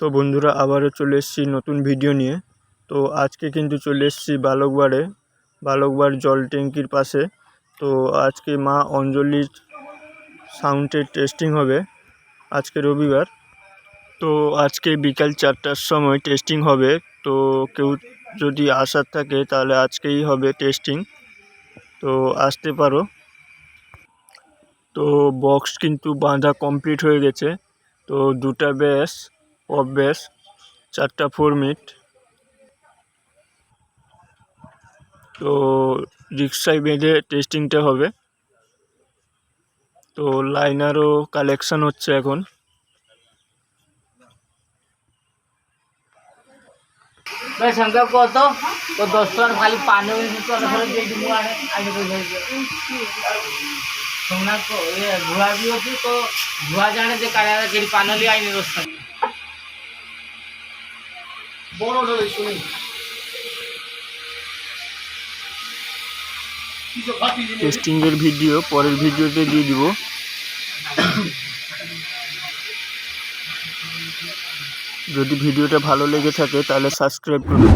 তো বন্ধুরা, আবারও চলে এসেছি নতুন ভিডিও নিয়ে। তো আজকে কিন্তু চলে এসেছি বালকবাড়ে, বালকবাড় জল ট্যাঙ্কির পাশে। তো আজকে মা অঞ্জলির সাউন্ডের টেস্টিং হবে আজকে রবিবার। তো আজকে বিকাল চারটার সময় টেস্টিং হবে। তো কেউ যদি আসার থাকে তাহলে আজকেই হবে টেস্টিং তো আসতে পারো। তো বক্স কিন্তু বাঁধা কমপ্লিট হয়ে গেছে। তো দুটা ব্যাস। অভ্যেস, চারটা ফোর মিট তো রিক্সায় বেঁধে টেস্টিংটা হবে। তো লাইনারও কালেকশন হচ্ছে এখন। ভাই সংখ্যা কত? তো দশ টাকার খালি পানি সোমনাথ বি হচ্ছে? তো ঘোড়া জানে যে কারা পানলি আইনি দশ টাকা। বড় ঢোলে টেস্টিংয়ের ভিডিও পরের ভিডিওতে দিয়ে দিব। যদি ভিডিওটা ভালো লেগে থাকে, তাহলে সাবস্ক্রাইব করুন।